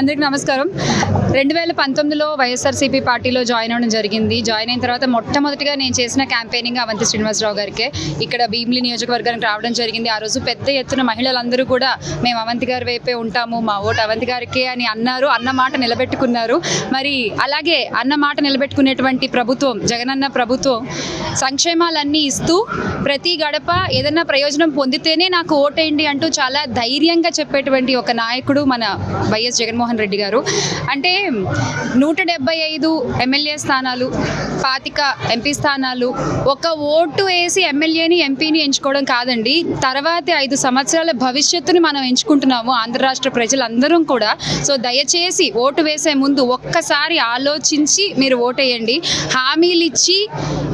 అందరికీ నమస్కారం. రెండు వేల పంతొమ్మిదిలో వైఎస్ఆర్సీపీ పార్టీలో జాయిన్ అవ్వడం జరిగింది. జాయిన్ అయిన తర్వాత మొట్టమొదటిగా నేను చేసిన క్యాంపెయినింగ్ అవంతి శ్రీనివాసరావు గారికి. ఇక్కడ భీమిలి నియోజకవర్గానికి రావడం జరిగింది. ఆ రోజు పెద్ద ఎత్తున మహిళలందరూ కూడా మేము అవంతి గారి వైపే ఉంటాము మా ఓటు అవంతి గారికి అని అన్నారు అన్న మాట నిలబెట్టుకున్నారు. మరి అలాగే అన్న మాట నిలబెట్టుకునేటువంటి ప్రభుత్వం జగనన్న ప్రభుత్వం సంక్షేమాలన్నీ ఇస్తూ ప్రతి గడప ఏదన్నా ప్రయోజనం పొందితేనే నాకు ఓటేయండి అంటూ చాలా ధైర్యంగా చెప్పేటువంటి ఒక నాయకుడు మన వైఎస్ జగన్మోహన్ రెడ్డి గారు. అంటే నూట డెబ్బై ఐదు ఎమ్మెల్యే స్థానాలు పాతిక ఎంపీ స్థానాలు ఒక ఓటు వేసి ఎమ్మెల్యేని ఎంపీని ఎంచుకోవడం కాదండి. తర్వాతి ఐదు సంవత్సరాల భవిష్యత్తుని మనం ఎంచుకుంటున్నాము ఆంధ్ర రాష్ట్ర ప్రజలందరం కూడా. సో దయచేసి ఓటు వేసే ముందు ఒక్కసారి ఆలోచించి మీరు ఓటేయండి. హామీలు ఇచ్చి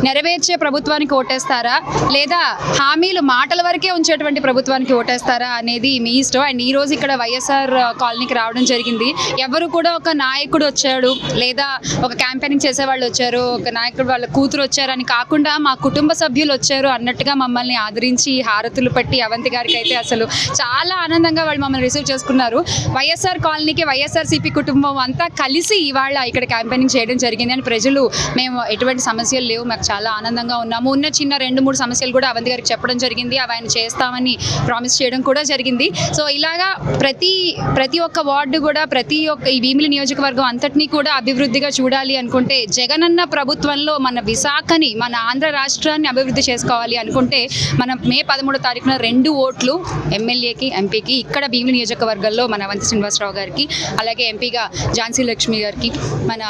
నెరవేర్చే ప్రభుత్వానికి ఓటేస్తారా? లేదా హామీలు మాటల వరకే ఉంచేటువంటి ప్రభుత్వానికి ఓటేస్తారా అనేది మీ ఇష్టం. అండ్ ఈరోజు ఇక్కడ వైఎస్ఆర్ కాలనీకి రావడం జరిగింది. ఎవరు కూడా ఒక నాయకుడు వచ్చాడు లేదా ఒక క్యాంపెయినింగ్ చేసేవాళ్ళు వచ్చారు ఒక నాయకుడు వాళ్ళ కూతురు వచ్చారని కాకుండా మా కుటుంబ సభ్యులు వచ్చారు అన్నట్టుగా మమ్మల్ని ఆదరించి హారతులు పట్టి అవంతి గారికి అయితే అసలు చాలా ఆనందంగా వాళ్ళు మమ్మల్ని రిసీవ్ చేసుకున్నారు. వైఎస్ఆర్ కాలనీకి వైఎస్ఆర్ సిపి కుటుంబం అంతా కలిసి ఇవాళ ఇక్కడ క్యాంపెయినింగ్ చేయడం జరిగింది అని ప్రజలు మేము ఎటువంటి సమస్యలు లేవు మాకు చాలా ఆనందంగా ఉన్నాము. ఉన్న చిన్న రెండు మూడు సమస్యలు కూడా అవంతి గారికి చెప్పడం జరిగింది. అవి ఆయన చేస్తామని ప్రామిస్ చేయడం కూడా జరిగింది. సో ఇలాగా ప్రతి ప్రతి ఒక్క వార్డు కూడా ప్రతి ఒక్క ఈ భీమిలి నియోజకవర్గం అంతటినీ కూడా అభివృద్ధిగా చూడాలి అనుకుంటే జగనన్న ప్రభుత్వంలో మన విశాఖని మన ఆంధ్ర రాష్ట్రాన్ని అభివృద్ధి చేసుకోవాలి అనుకుంటే మనం మే పదమూడో తారీఖున రెండు ఓట్లు ఎమ్మెల్యేకి ఎంపీకి ఇక్కడ భీమిలి నియోజకవర్గంలో మన అవంతి శ్రీనివాసరావు గారికి అలాగే ఎంపీగా ఝాన్సీ లక్ష్మి గారికి మన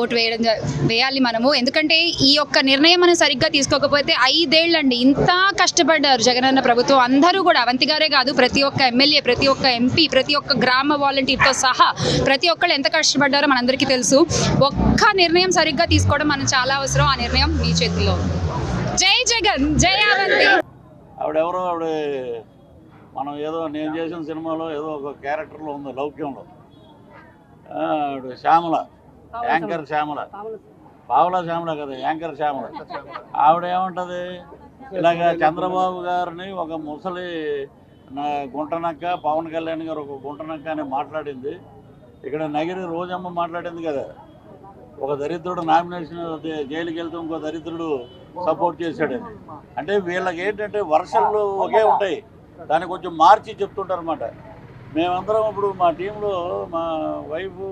ఓటు వేయడం వేయాలి మనము. ఎందుకంటే ఈ యొక్క నిర్ణయం మనం సరిగ్గా తీసుకోకపోతే ఐదేళ్ళండి ఇంత కష్టపడ్డారు జగనన్న ప్రభుత్వం. అందరూ కూడా అవంతి గారే కాదు ప్రతి ఒక్క ఎమ్మెల్యే ప్రతి ఒక్క ఎంపీ ప్రతి ఒక్క గ్రామ వాలంటీర్తో సహా ప్రతి ఒక్కళ్ళు ఎంత కష్టపడ్డారో మనందరికీ తెలుసు. ఒక్క నిర్ణయం సరిగ్గా తీసుకోవడం మనం చాలా అవసరం. ఆ నిర్ణయం మీ చేతిలో. ఉంది. జై జగన్. జై అవంతి ఆవిడెవరో ఆవిడ మనం ఏదో నేను చేసిన సినిమాలో ఏదో ఒక క్యారెక్టర్లో ఉంది లౌక్యంలో. శ్యామల. యాంకర్ శ్యామల. పావలా శ్యామల కదా యాంకర్ శ్యామల. ఆవిడ ఏమంటది? ఇలాగ చంద్రబాబు గారిని ఒక ముసలి నా గుంటనక్క పవన్ కళ్యాణ్ గారు ఒక గుంటనక్క అని మాట్లాడింది. ఇక్కడ నగిరి రోజమ్మ మాట్లాడింది కదా. ఒక దరిద్రుడు నామినేషన్ జైలుకి వెళ్తే ఇంకో దరిద్రుడు సపోర్ట్ చేశాడని అంటే వీళ్ళకి ఏంటంటే వర్షాలు ఒకే ఉంటాయి. దాన్ని కొంచెం మార్చి చెప్తుంటారు అనమాట మేమందరం ఇప్పుడు మా టీంలో మా వైఫ్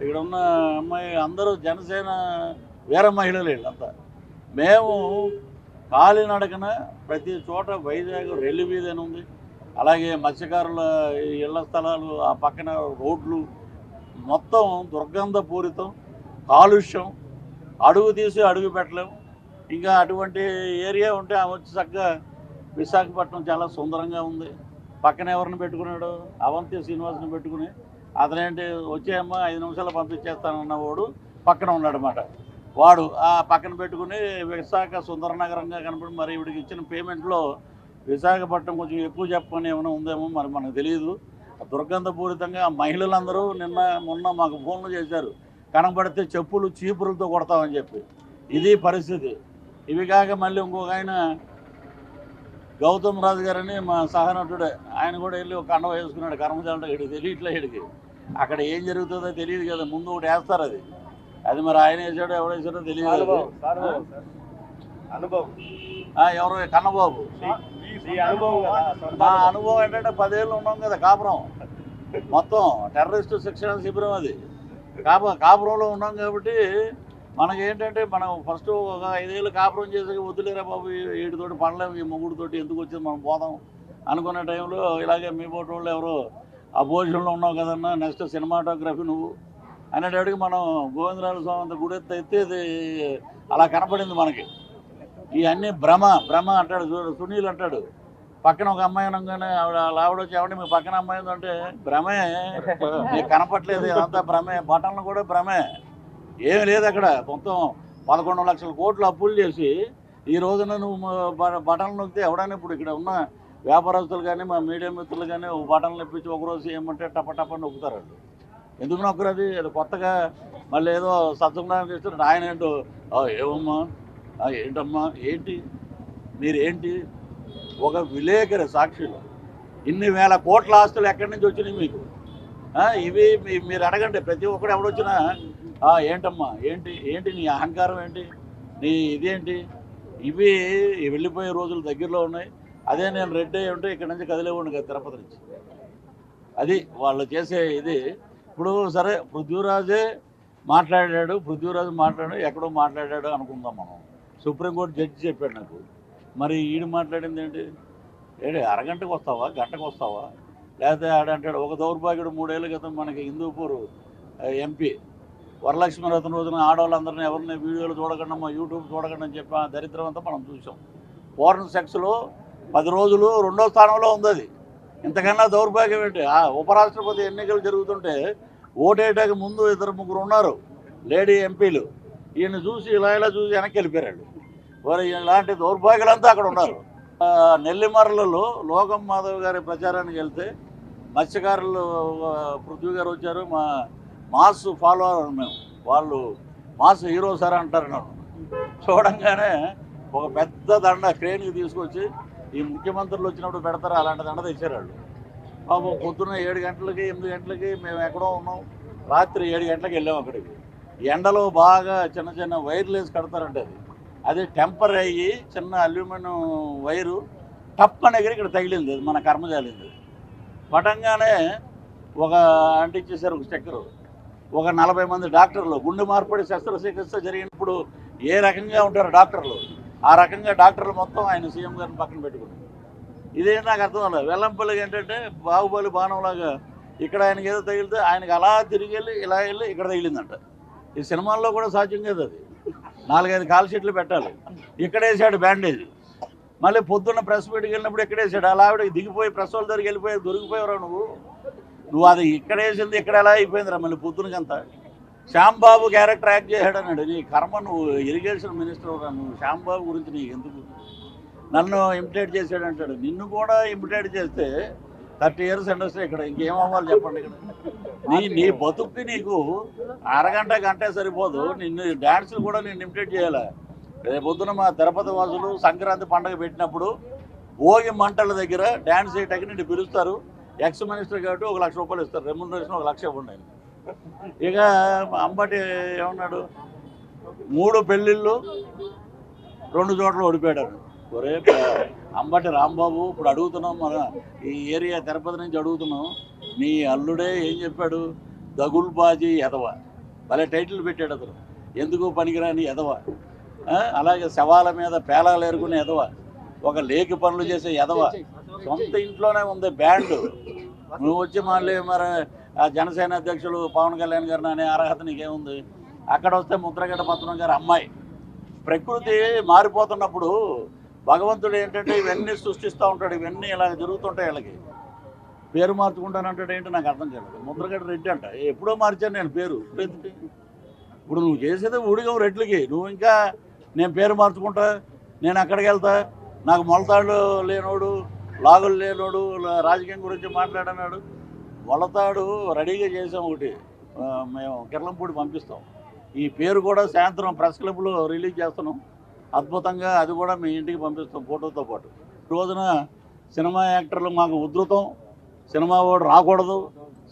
ఇక్కడ ఉన్న అమ్మాయి అందరూ జనసేన వీర మహిళలు వీళ్ళంతా. మేము కాలినడకన ప్రతి చోట వైజాగ్ రెల్లి మీద అని ఉంది. అలాగే మత్స్యకారుల ఇళ్ళ స్థలాలు ఆ పక్కన రోడ్లు మొత్తం దుర్గంధపూరితం కాలుష్యం అడుగు తీసి అడుగు పెట్టలేము. ఇంకా అటువంటి ఏరియా ఉంటే ఆమె వచ్చి చక్కగా విశాఖపట్నం చాలా సుందరంగా ఉంది. పక్కన ఎవరిని పెట్టుకున్నాడు? అవంతి శ్రీనివాసుని పెట్టుకుని అతనేంటి వచ్చేయమ్మా ఐదు నిమిషాలు పంపించేస్తానన్నవాడు పక్కన ఉన్నాడనమాట వాడు ఆ పక్కన పెట్టుకుని విశాఖ సుందర నగరంగా కనపడి మరి ఇవిడికి ఇచ్చిన పేమెంట్లో విశాఖపట్నం కొంచెం ఎక్కువ చెప్పని ఏమైనా ఉందేమో మరి మనకు తెలియదు దుర్గంధపూరితంగా మహిళలందరూ నిన్న మొన్న మాకు ఫోన్లు చేశారు. కనబడితే చెప్పులు చీపురులతో కొడతామని చెప్పి. ఇది పరిస్థితి. ఇవి కాక మళ్ళీ ఇంకొక ఆయన గౌతమ్ రాజు గారని మా సహనటుడే. ఆయన కూడా వెళ్ళి ఒక కండ వేసుకున్నాడు. కర్మజాలంటే ఇక్కడికి తెలియట్లే ఇక్కడికి. అక్కడ ఏం జరుగుతుందో తెలియదు కదా. ముందు ఒకటి వేస్తారు అది. అది మరి ఆయన వేసాడో ఎవరు వేసాడో తెలియదు. అనుభవం ఆ, ఎవరు? కన్నబాబు. ఈ అనుభవం ఏంటంటే పదేళ్ళు ఉన్నాం కదా కాపురం. మొత్తం టెర్రరిస్ట్ శిక్షణ శిబిరం అది. కాప కాపురంలో ఉన్నాం కాబట్టి మనకి ఏంటంటే మనం ఫస్ట్ ఒక ఐదేళ్ళు కాపురం చేసి వద్దులేరా బాబు వీటితోటి పడలేము ఈ మొగుడితోటి ఎందుకు వచ్చింది మనం పోదాం అనుకునే టైంలో ఇలాగే మీ పోటీ వాళ్ళు ఎవరు ఆ పొజిషన్లో ఉన్నావు కదన్నా నెక్స్ట్ సినిమాటోగ్రఫీ నువ్వు అనేటప్పటికి మనం గోవిందరాజ స్వామి అంత గుడి ఎత్తు అలా కనపడింది మనకి. ఇవన్నీ భ్రమ భ్రమ అంటాడు సునీల్ అంటాడు. పక్కన ఒక అమ్మాయి ఉండగానే ఆవిడ అలా ఆవిడ వచ్చి ఆవిడ మీ పక్కన అమ్మాయి ఉందంటే భ్రమే. మీకు కనపట్లేదు ఇదంతా భ్రమే. బటన్లు కూడా భ్రమే. ఏమి లేదు అక్కడ. మొత్తం పదకొండు లక్షల కోట్లు అప్పులు చేసి ఈ రోజున నువ్వు బటన్లు నొక్కితే ఎవడైనా ఇప్పుడు ఇక్కడ ఉన్న వ్యాపారస్తులు కానీ మా మీడియా మిత్రులు కానీ ఒక బటన్లు ఇప్పించి ఒకరోజు ఏమంటే టప టప నొక్కుతారు ఎందుకు నొక్కరు అది? కొత్తగా మళ్ళీ ఏదో సత్సంగానికి ఇస్తున్నారు ఆయన ఏంటో ఏమమ్మా? ఏంటమ్మా ఏంటి? మీరేంటి? ఒక విలేకరి సాక్షిలో. ఇన్ని వేల కోట్ల ఆస్తులు ఎక్కడి నుంచి వచ్చినాయి మీకు? ఇవి మీ- మీరు అడగండి. ప్రతి ఒక్కడు ఎవడొచ్చినా ఏంటమ్మా ఏంటి ఏంటి నీ అహంకారం ఏంటి? నీ ఇదేంటి? ఇవి వెళ్ళిపోయే రోజులు దగ్గరలో ఉన్నాయి. అదే నేను రెడ్ అయ్యి ఉంటే ఇక్కడ నుంచి కదిలేవాడిని కదా తిరుపతి నుంచి. అది వాళ్ళు చేసే ఇది. ఇప్పుడు సరే పృథ్వీరాజే మాట్లాడాడు పృథ్వీరాజు మాట్లాడాడు ఎక్కడో మాట్లాడాడు అనుకుందాం మనం. సుప్రీంకోర్టు జడ్జి చెప్పాడు నాకు. మరి ఈడు మాట్లాడింది ఏంటి? ఏడే అరగంటకు వస్తావా? గంటకు వస్తావా? లేకపోతే ఆడంటాడు ఒక దౌర్భాగ్యుడు మూడేళ్ళ క్రితం మనకి హిందూపూర్ ఎంపీ వరలక్ష్మి రథం రోజున ఆడవాళ్ళందరినీ ఎవరిని వీడియోలు చూడకుండా మా యూట్యూబ్ చూడకుండా అని చెప్పి ఆ దరిద్రం అంతా మనం చూసాం ఫోరెన్ సెక్స్లో పది రోజులు రెండో స్థానంలో ఉంది అది. ఇంతకన్నా దౌర్భాగ్యం ఏంటి? ఆ ఉపరాష్ట్రపతి ఎన్నికలు జరుగుతుంటే ఓటేయడానికి ముందు ఇద్దరు ముగ్గురు ఉన్నారు లేడీ ఎంపీలు. ఈయన చూసి ఇలా ఇలా చూసి వెనక్కి వెళ్ళిపోయారు వారు ఇలాంటి దౌర్భాగ్యులంతా అక్కడ ఉన్నారు. నెల్లిమర్లలో లోకం మాధవ్ గారి ప్రచారానికి వెళ్తే మత్స్యకారులు పృథ్వీ గారు వచ్చారు. మా మాస్ ఫాలోవర్ మేము. వాళ్ళు మాస్ హీరో సార్ అంటారు నన్ను. చూడంగానే ఒక పెద్ద దండ క్రేన్కి తీసుకొచ్చి ఈ ముఖ్యమంత్రులు వచ్చినప్పుడు పెడతారు? అలాంటి దండ తెచ్చారు వాళ్ళు. పాపం పొద్దున్న ఏడు గంటలకి ఎనిమిది గంటలకి మేము ఎక్కడో ఉన్నాం. రాత్రి ఏడు గంటలకు వెళ్ళాం అక్కడికి. ఎండలో బాగా చిన్న చిన్న వైర్లు వేసి కడతారంటే అది. అది టెంపర్ అయ్యి చిన్న అల్యూమినియం వైరు టప్ దగ్గర ఇక్కడ తగిలింది. అది మన కర్మజాలింది పటంగానే ఒక అంటించేశారు ఒక స్టెక్కరు. ఒక నలభై మంది డాక్టర్లు గుండె మార్పిడి శస్త్రచికిత్స జరిగినప్పుడు ఏ రకంగా ఉంటారు డాక్టర్లు? ఆ రకంగా డాక్టర్లు మొత్తం ఆయన సీఎం గారిని పక్కన పెట్టుకున్నారు. ఇదేంటి నాకు అర్థం కాలేదు వెల్లంపల్లికి ఏంటంటే బాహుబలి బాణంలాగా ఇక్కడ ఆయనకి ఏదో తగిలితే ఆయనకి అలా తిరిగి వెళ్ళి ఇలా వెళ్ళి ఇక్కడ తగిలిందంట. ఈ సినిమాల్లో కూడా సాధ్యం కాదు అది. నాలుగైదు కాల్ షీట్లు పెట్టాలి. ఇక్కడ వేసాడు బ్యాండేజ్. మళ్ళీ పొద్దున్న ప్రెస్ మీట్కి వెళ్ళినప్పుడు ఎక్కడ వేసాడు అలా ఆవిడ దిగిపోయి ప్రెస్ వాళ్ళ దగ్గరికి వెళ్ళిపోయి దొరికిపోయావురా నువ్వు? నువ్వు అది ఇక్కడ వేసింది ఇక్కడ ఎలా అయిపోయిందిరా మళ్ళీ పొద్దునకంతా శ్యాంబాబు క్యారెక్టర్ యాక్ట్ చేశాడు అన్నాడు నీ కర్మ నువ్వు ఇరిగేషన్ మినిస్టర్ నువ్వు. శ్యాంబాబు గురించి నీకు ఎందుకు నన్ను ఇమిటేట్ చేశాడంటాడు. నిన్ను కూడా ఇమిటేట్ చేస్తే థర్టీ ఇయర్స్ ఇండస్ట్రీ ఇక్కడ ఇంకేం అవ్వాలి చెప్పండి ఇక్కడ. నీ నీ బతుక్కి నీకు అరగంట గంటే సరిపోదు. నిన్ను డ్యాన్సులు కూడా నేను ఇమిటేట్ చేయాలి? రేపు పొద్దున మా తిరుపతి వాసులు సంక్రాంతి పండుగ పెట్టినప్పుడు భోగి మంటల దగ్గర డ్యాన్స్ చేయటానికి నిన్ను పిలుస్తారు. ఎక్స్ మినిస్టర్ కాబట్టి ఒక లక్ష రూపాయలు ఇస్తారు. రెమ్యునరేషన్ ఒక లక్ష ఇవ్వండి ఇక అంబటి ఏమన్నాడు? మూడు పెళ్ళిళ్ళు రెండు చోట్ల ఓడిపోయాడు. ఒరే అంబటి రాంబాబు ఇప్పుడు అడుగుతున్నాం మన ఈ ఏరియా తిరుపతి నుంచి అడుగుతున్నాం. నీ అల్లుడే ఏం చెప్పాడు? దగుల్బాజీ ఎదవ భలే టైటిల్ పెట్టాడు అతను. ఎందుకు పనికిరాని ఎదవ అలాగే శవాల మీద పేలాలు ఏరుకునే ఎదవ ఒక లేకి పనులు చేసే ఎదవ సొంత ఇంట్లోనే ఉంది బ్యాండ్. నువ్వు వచ్చి మళ్ళీ మరి ఆ జనసేన అధ్యక్షులు పవన్ కళ్యాణ్ గారిని అనే అర్హత నీకేముంది? అక్కడ వస్తే ముద్రగడ్డ పత్రం గారు అమ్మాయి. ప్రకృతి మారిపోతున్నప్పుడు భగవంతుడు ఏంటంటే ఇవన్నీ సృష్టిస్తూ ఉంటాడు ఇవన్నీ ఇలా జరుగుతుంటాయి వీళ్ళకి. పేరు మార్చుకుంటానంటాడు ఏంటి నాకు అర్థం చేయలేదు ముద్రగడ్డ రెడ్డి అంట. ఎప్పుడో మార్చాను నేను పేరు. ఇప్పుడు ఇప్పుడు నువ్వు చేసేది ఊడిగం రెడ్లకి నువ్వు ఇంకా నేను పేరు మార్చుకుంటా నేను అక్కడికి వెళ్తా నాకు మొలతాడు లేనోడు లాగులు లేనోడు రాజకీయం గురించి మాట్లాడన్నాడు మొలతాడు రెడీగా చేసాం ఒకటి. మేము కిర్లంపూడి పంపిస్తాం. ఈ పేరు కూడా సాయంత్రం ప్రెస్ క్లబ్లో రిలీజ్ చేస్తున్నాం. అద్భుతంగా అది కూడా మీ ఇంటికి పంపిస్తాం ఫోటోతో పాటు. రోజున సినిమా యాక్టర్లు మాకు ఉధృతం. సినిమా ఓడు రాకూడదు.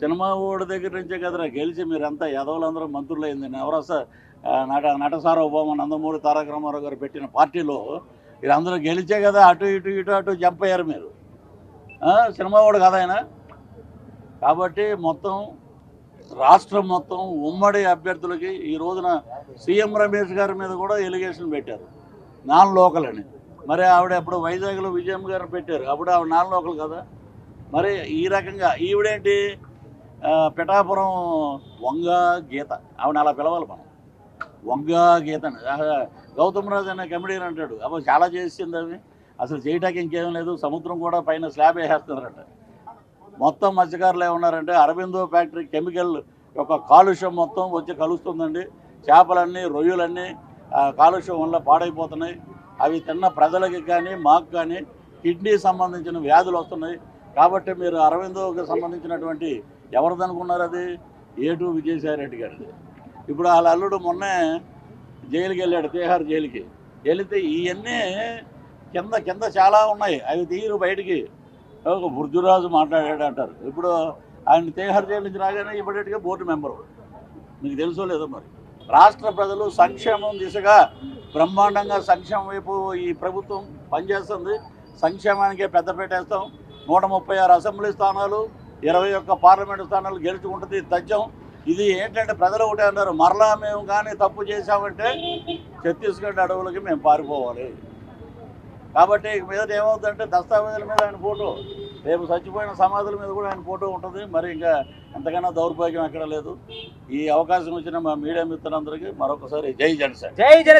సినిమా ఓడి దగ్గర నుంచే కదరా గెలిచి మీరంతా యదవులందరూ మంత్రులు అయింది నవరస ఆ, నట నటసార్వభౌమ నందమూరి తారక రామారావు గారు పెట్టిన పార్టీలో వీరందరూ గెలిచే కదా అటు ఇటు ఇటు అటు జంప్ అయ్యారు మీరు సినిమా ఓడు కదా ఆయన? కాబట్టి మొత్తం రాష్ట్రం మొత్తం ఉమ్మడి అభ్యర్థులకి ఈ రోజున సీఎం రమేష్ గారి మీద కూడా ఎలిగేషన్ పెట్టారు. నాన్ లోకల్ అని. మరి ఆవిడ అప్పుడు వైజాగ్లో విజయం గారు పెట్టారు. అప్పుడు ఆవిడ నాన్ లోకల్ కదా. మరి ఈ రకంగా ఈవిడేంటి? పిఠాపురం వంగ గీత. ఆవిడ అలా పిలవాలి మనం. వంగ గీత అని. ఆ, అనే కమెడియన్ అంటాడు. అప్పుడు చాలా చేసింది అవి అసలు చేయటానికి ఇంకేం లేదు. సముద్రం కూడా పైన స్లాబ్ వేసేస్తున్నారంట. మొత్తం మత్స్యకారులు ఏమన్నారంటే అరబిందో ఫ్యాక్టరీ కెమికల్ యొక్క కాలుష్యం మొత్తం వచ్చి కలుస్తుందండి. చేపలన్నీ రొయ్యలన్నీ కాలుష్యం వల్ల పాడైపోతున్నాయి. అవి తిన్న ప్రజలకి కానీ మాకు కానీ కిడ్నీ సంబంధించిన వ్యాధులు వస్తున్నాయి. కాబట్టి మీరు అరవిందోకి సంబంధించినటువంటి ఎవరిది అనుకున్నారు అది? ఏటు విజయసాయి రెడ్డి గారిది. ఇప్పుడు వాళ్ళ అల్లుడు మొన్నే జైలుకి వెళ్ళాడు తీహార్ జైలుకి. వెళితే ఇవన్నీ కింద కింద చాలా ఉన్నాయి. అవి తీరు బయటికి. ఒక బుర్జురాజు మాట్లాడాడు అంటారు. ఇప్పుడు ఆయన తేహార్ జైలు నుంచి రాగానే ఇమ్మీడియట్గా బోర్డు మెంబరు. మీకు తెలుసో లేదో మరి? రాష్ట్ర ప్రజలు సంక్షేమం దిశగా బ్రహ్మాండంగా సంక్షేమం వైపు ఈ ప్రభుత్వం పనిచేస్తుంది. సంక్షేమానికే పెద్ద పెట్టేస్తాం. నూట ముప్పై ఆరు అసెంబ్లీ స్థానాలు ఇరవై ఒక్క పార్లమెంటు స్థానాలు గెలుచుకుంటుంది తథ్యం. ఇది ఏంటంటే ప్రజలు ఒకటే అన్నారు మరలా మేము కానీ తప్పు చేశామంటే ఛత్తీస్గఢ్ అడవులకి మేము పారిపోవాలి. కాబట్టి మీద ఏమవుతుందంటే దస్తావేజుల మీద ఆయన ఫోటో. రేపు చచ్చిపోయిన సమాధుల మీద కూడా ఆయన ఫోటో ఉంటుంది. మరి ఇంకా ఎంతకన్నా దౌర్భాగ్యం ఎక్కడ లేదు. ఈ అవకాశం ఇచ్చిన మా మీడియా మిత్రులందరికీ మరొకసారి జై జనసేన. జై జన